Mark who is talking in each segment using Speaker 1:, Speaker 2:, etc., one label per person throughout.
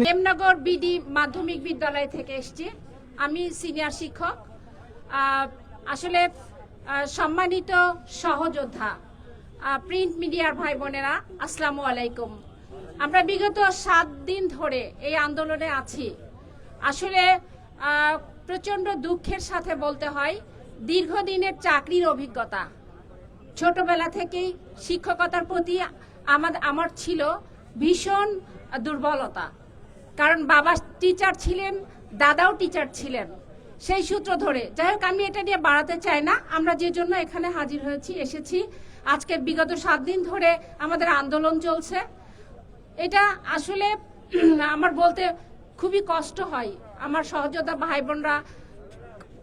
Speaker 1: Premnagar BD মাধ্যমিক বিদ্যালয় থেকে এসছি। আমি সিনিয়র শিক্ষক। আসলে সম্মানিত সহযোদ্ধা প্রিন্ট মিডিয়ার ভাই বোনেরা, আসসালামু আলাইকুম। আমরা বিগত সাত দিন ধরে এই আন্দোলনে আছি। আসলে প্রচণ্ড দুঃখের সাথে বলতে হয়, দীর্ঘদিনের চাকরির অভিজ্ঞতা। ছোটবেলা থেকেই শিক্ষকতার প্রতি আমার আমার ছিল ভীষণ দুর্বলতা। কারণ বাবা টিচার ছিলেন, দাদাও টিচার ছিলেন। সেই সূত্র ধরে। যাই হোক, আমি এটা নিয়ে বাড়াতে চাই না। আমরা যে জন্য এখানে হাজির হয়েছি, এসেছি, আজকে বিগত সাত দিন ধরে আমাদের আন্দোলন চলছে। এটা আসলে আমার বলতে খুবই কষ্ট হয়। আমার সহযোদ্ধা ভাই বোনরা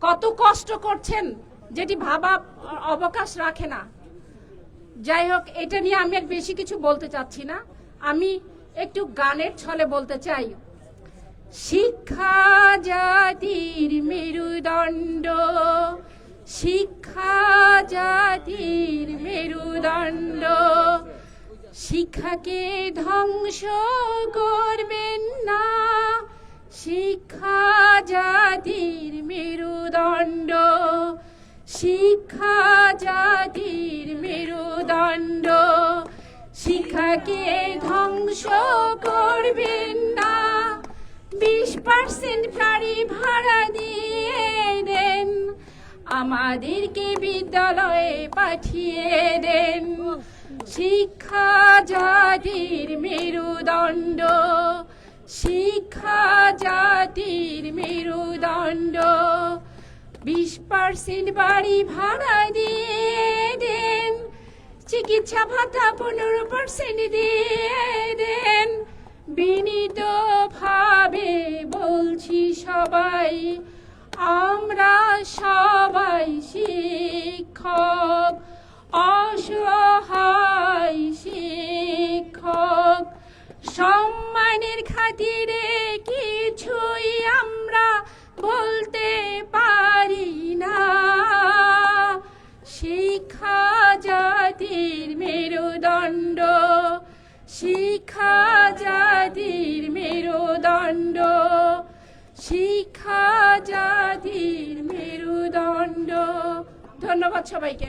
Speaker 1: কত কষ্ট করছেন যেটি ভাবা অবকাশ রাখে না। যাই হোক, এটা নিয়ে আমি আর বেশি কিছু বলতে চাচ্ছি না। আমি একটু গানের ছলে বলতে চাই। শিক্ষা জাতির মেরুদণ্ড। শিক্ষা জাতির মেরুদণ্ড। শিক্ষাকে ধ্বংস করবেন না। শিক্ষা জাতির মেরুদণ্ড। শিক্ষা জাতির মেরুদণ্ড। শিক্ষাকে ধ্বংস করবেন না। বিশ পার্সেন্ট গাড়ি ভাড়া দিয়ে দেন। আমাদেরকে বিদ্যালয়ে পাঠিয়ে দেন। শিক্ষা জাতির মেরুদণ্ড, শিক্ষা জাতির মেরুদণ্ড। বিশ পার্সেন্ট বাড়ি ভাড়া দিয়ে দেন। চিকিৎসা ভাতা পনেরো পার্সেন্ট দিয়ে দেন। বিনীত ভাবে বলছি সবাই, আমরা সবাই শিক্ষক, অসহায় শিক্ষক। সম্মানের খাতিরে কিছুই জাতির মেরুদণ্ড শিক্ষা জাতির মেরুদণ্ড শিক্ষা জাতির মেরুদণ্ড। ধন্যবাদ সবাইকে।